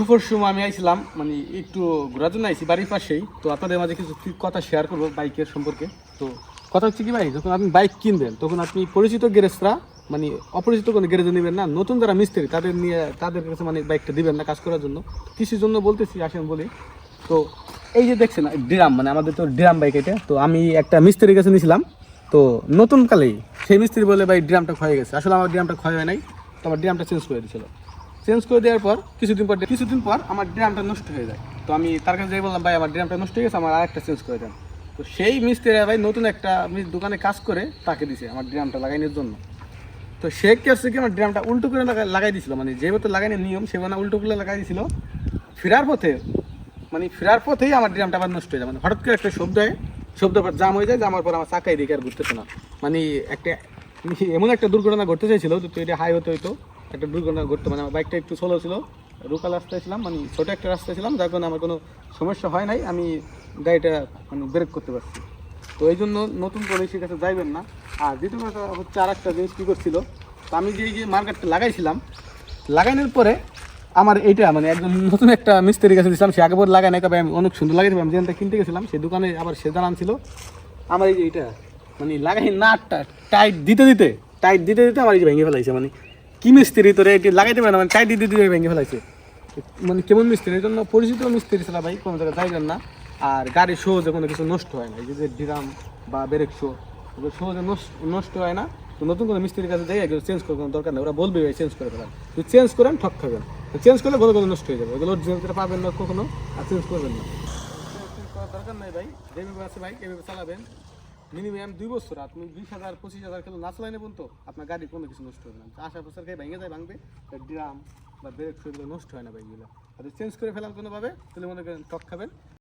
দুপুর সময় আমি আইছিলাম মানে একটু ঘোরার জন্য আইছি বাড়ির পাশেই। তো আপনাদের মাঝে কিছু কথা শেয়ার করব বাইকের সম্পর্কে। তো কথা হচ্ছে কি ভাই, যখন আপনি বাইক কিনবেন, তখন আপনি পরিচিত গ্যারেজরা মানে অপরিচিত কোনো গ্যারেজে নেবেন না, নতুন যারা মিস্ত্রি, তাদের নিয়ে, তাদের কাছে মানে বাইকটা দিবেন না কাজ করার জন্য। কৃষির জন্য বলতেছি, আসেন বলি। তো এই যে দেখছেন ড্রাম মানে আমাদের তো ড্রাম বাইক এটা। তো আমি একটা মিস্ত্রির কাছে নিয়েছিলাম তো নতুন কালেই সেই মিস্ত্রি বলে, ভাই, ড্রামটা ক্ষয়ে গেছে। আসলে আমার ড্রামটা ক্ষয় হয় নাই, তো আমার ড্রামটা চেঞ্জ করে দিয়েছিল চেঞ্জ করে দেওয়ার পর কিছুদিন পর কিছুদিন পর আমার ড্রামটা নষ্ট হয়ে যায়। তো আমি তার কাছে যাই বললাম, ভাই, আমার ড্রামটা নষ্ট হয়ে গেছে, আমার আরেকটা চেঞ্জ করে দেন। তো সেই মিস্ত্রি ভাই নতুন একটা দোকানে কাজ করে তাকে দিছে আমার ড্রামটা লাগানোর জন্য। তো সে কি হচ্ছে কি আমার ড্রামটা উল্টো করে লাগা- লাগাই দিছিল মানে যেহেতু লাগানোর নিয়ম সেভাবে উল্টো করে লাগাই দিছিল। ফেরার পথে মানে ফেরার পথেই আমার ড্রামটা আবার নষ্ট হয়ে যায়। মানে হঠাৎ করে একটা শব্দ হয় শব্দ পর জাম হয়ে যায় জামার পর আমার চাকাই দিকে আর ঘুরতেছে না। মানে একটা এমন একটা দুর্ঘটনা ঘটতে চাইছিল, তো এটা হাই হতে হইতো। একটা দুর্ঘটনা ঘটতো মানে আমার বাইকটা একটু স্লো ছিল। রুকাল রাস্তায় ছিলাম মানে ছোটো একটা রাস্তায় ছিলাম, যার কারণে আমার কোনো সমস্যা হয় নাই, আমি গাড়িটা মানে ব্রেক করতে পারছি। তো এই জন্য নতুন করে সে কাছে যাইবেন না। আর দ্বিতীয় কথা হচ্ছে আর একটা জিনিস কী করছিল, তো আমি যে যে মার্কেটটা লাগাইছিলাম, লাগানোর পরে আমার এইটা মানে একজন নতুন একটা মিস্ত্রির কাছে দিয়েছিলাম সে আগে পর লাগাই নাই, তবে আমি অনেক সুন্দর লাগাইতে আমি যেখানটা কিনতে গেছিলাম সেই দোকানে আবার সে জানান ছিল। আমার এই যে এইটা মানে লাগাই নাটটা টাইট দিতে দিতে টাইট দিতে দিতে আমার এই যে ভেঙে ফেলাইছে মানে কি মিস্ত্রি তোরে এটি লাগাইতে পারে না? মানে টাইট দিতে দিতে ভেঙে ফেলাইছে। মানে কেমন মিস্ত্রি? এই জন্য পরিচিত মিস্ত্রি ছিল ভাই, কোনো জায়গায় যাইবেন না। আর গাড়ি সহজে কোনো কিছু নষ্ট হয় না। এই যে ড্রাম বা ব্রেক শো, ওগুলো সহজে নষ্ট- হয় না। তো নতুন কোনো মিস্ত্রির কাছে যাই এগুলো চেঞ্জ করার কোনো দরকার নেই। ওরা বলবে ভাই চেঞ্জ করে ফেলান। যদি চেঞ্জ করেন, ঠক খাবেন। চেঞ্জ করলে কোনো কোনো নষ্ট হয়ে যাবে। ওগুলো অরিজিনাল পাবেন না কখনো, আর চেঞ্জ করবেন না। দরকার নাই ভাই। যেভাবে আছে বাইক এভাবে চালাবেন। মিনিমাম দুই বছর, আপনি বিশ হাজার, পঁচিশ হাজার কিলো নাচ লাইনে নেবেন তো আপনার গাড়ি কোনো কিছু নষ্ট হবে না। আশা বছর খেয়ে ভেঙে যায়, ভাঙবে ড্রাম বা ব্রেক সেগুলো নষ্ট হয় না বাইকগুলো আর চেঞ্জ করে ফেলাম কোনোভাবে, তাহলে মনে করেন টক খাবেন।